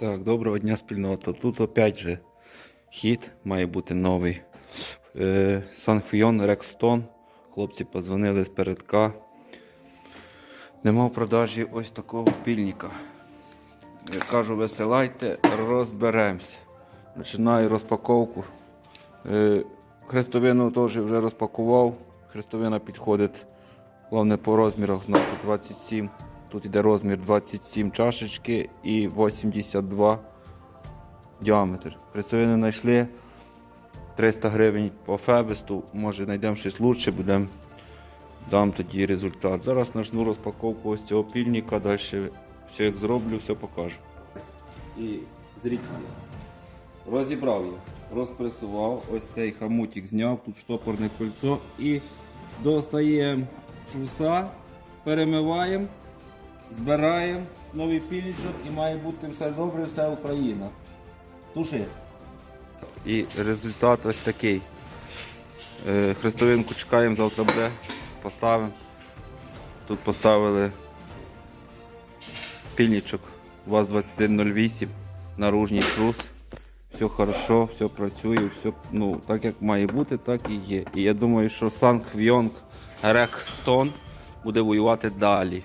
Так, доброго дня, спільнота. Тут опять же хід має бути новий. Е, Рекстон. Хлопці позвонили з передка. Нема в продажі ось такого пільника. Я кажу, висилайте, розберемось. Починаю розпаковку. Е, Хрестовину теж вже розпакував. Хрестовина підходить, головне по розмірах знаку 27. Тут йде розмір 27 чашечки і 82 діаметр. Хрестовину знайшли 300 гривень по фебесту. Може знайдемо щось лучше, будемо дам тоді результат. Зараз почну розпаковку ось цього пільника, далі все як зроблю, все покажу. І зрителі. Розібрав я, розпресував, ось цей хамутик зняв, тут штопорне кольцо і достаємо шуса, перемиваємо, збираємо новий пільничок і має бути все добре, вся Україна. Туши. І результат ось такий. Е, Хрестовинку чекаємо, завтра буде, поставимо. Тут поставили пільничок ВАЗ-2108, наружній шрус. Все хорошо, все працює, все ну, так як має бути, так і є. І я думаю, що Санкт-Вйонг Рекстон буде воювати далі.